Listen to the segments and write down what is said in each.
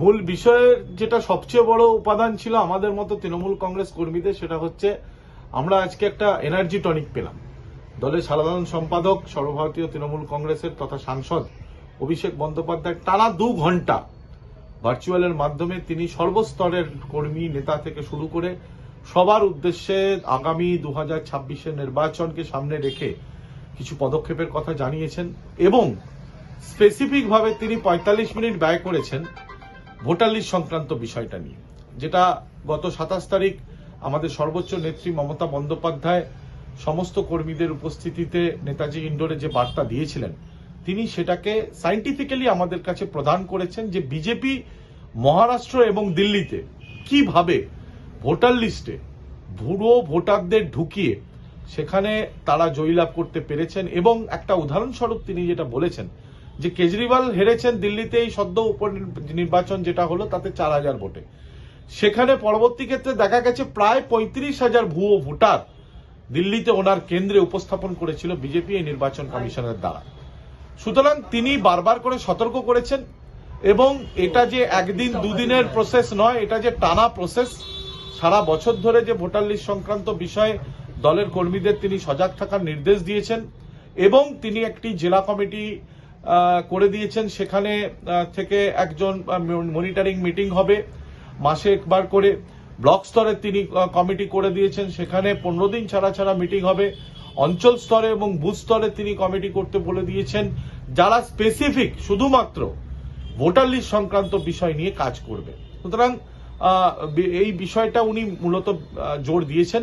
মূল বিষয়ের যেটা সবচেয়ে বড় উপাদান ছিল আমাদের মতো তৃণমূল কংগ্রেস কর্মীদের, সেটা হচ্ছে আমরা আজকে একটা এনার্জি টনিক পেলাম। দলের সাধারণ সম্পাদক, সর্বভারতীয় তৃণমূল কংগ্রেসের তথা সাংসদ অভিষেক বন্দ্যোপাধ্যায়, টানা দু ঘণ্টা ভার্চুয়ালের মাধ্যমে তিনি সর্বস্তরের কর্মী, নেতা থেকে শুরু করে সবার উদ্দেশ্যে আগামী দু হাজার ছাব্বিশের নির্বাচনকে সামনে রেখে কিছু পদক্ষেপের কথা জানিয়েছেন এবং স্পেসিফিকভাবে তিনি পঁয়তাল্লিশ মিনিট ব্যয় করেছেন। ভোটার লিস্ট সংক্রান্ত বিষয়টা নিয়ে, যেটা গত সাতাশ তারিখ আমাদের সর্বোচ্চ নেত্রী মমতা বন্দ্যোপাধ্যায় সমস্ত কর্মীদের উপস্থিতিতে নেতাজি ইন্ডোরে যে বার্তা দিয়েছিলেন, তিনি সেটাকে সাইন্টিফিক্যালি আমাদের কাছে প্রদান করেছেন যে বিজেপি মহারাষ্ট্র এবং দিল্লিতে কীভাবে ভোটার লিস্টে ভুয়ো ভোটারদের ঢুকিয়ে সেখানে তারা জয়লাভ করতে পেরেছেন এবং একটা উদাহরণস্বরূপ তিনি যেটা বলেছেন যে কেজরিওয়াল হেরেছেন দিল্লিতে এই সদ্য উপ নির্বাচন যেটা হলো, তাতে চার হাজার ভোটে। সেখানে পরবর্তী ক্ষেত্রে দেখা গেছে প্রায় পঁয়ত্রিশ হাজার ভুয়ো ভোটার দিল্লিতে ওনার কেন্দ্রে উপস্থাপন করেছিল বিজেপি এই নির্বাচন কমিশনের দ্বারা। সুতরাং তিনি বারবার করে সতর্ক করেছেন এবং এটা যে একদিন দুদিনের প্রসেস নয়, এটা যে টানা প্রসেস সারা বছর ধরে যে ভোটার লিস্ট সংক্রান্ত বিষয়ে দলের কর্মীদের তিনি সজাগ থাকার নির্দেশ দিয়েছেন এবং তিনি একটি জেলা কমিটি করে দিয়েছেন। সেখানে থেকে একজন মনিটরিং মিটিং হবে মাসে একবার করে। ব্লক স্তরে তিনি কমিটি করে দিয়েছেন। সেখানে পনেরো দিন ছাড়া ছাড়া মিটিং হবে। অঞ্চল স্তরে এবং বুথ স্তরে তিনি কমিটি করতে বলে দিয়েছেন। যারা স্পেসিফিক শুধুমাত্র ভোটার লিস্ট সংক্রান্ত বিষয় নিয়ে কাজ করবে। সুতরাং এই বিষয়টা উনি মূলত জোর দিয়েছেন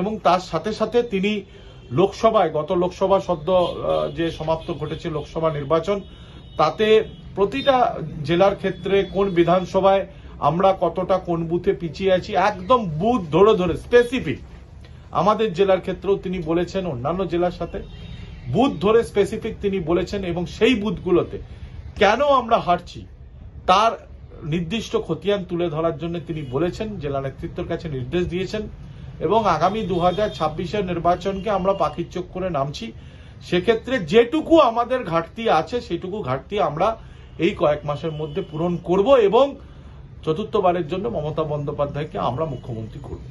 এবং তার সাথে সাথে তিনি লোকসভায়, গত লোকসভা সদ্য যে সমাপ্ত ঘটেছে লোকসভা নির্বাচন, তাতে প্রতিটা জেলার ক্ষেত্রে কোন বিধানসভায় আমরা কতটা কোন বুথে পিছিয়ে আছি, একদম বুথ ধরে ধরে স্পেসিফিক আমাদের জেলার ক্ষেত্রেও তিনি বলেছেন, অন্যান্য জেলার সাথে, বুথ ধরে স্পেসিফিক তিনি বলেছেন এবং সেই বুথগুলোতে কেন আমরা হারছি, তার নির্দিষ্ট খতিয়ান তুলে ধরার জন্য তিনি বলেছেন, জেলা নেতৃত্বের কাছে নির্দেশ দিয়েছেন। এবং আগামী দু হাজার ছাব্বিশের নির্বাচনকে আমরা পাখির চোখ করে নামছি। সেক্ষেত্রে যেটুকু আমাদের ঘাটতি আছে, সেটুকু ঘাটতি আমরা এই কয়েক মাসের মধ্যে পূরণ করব এবং চতুর্থবারের জন্য মমতা বন্দ্যোপাধ্যায়কে আমরা মুখ্যমন্ত্রী করব।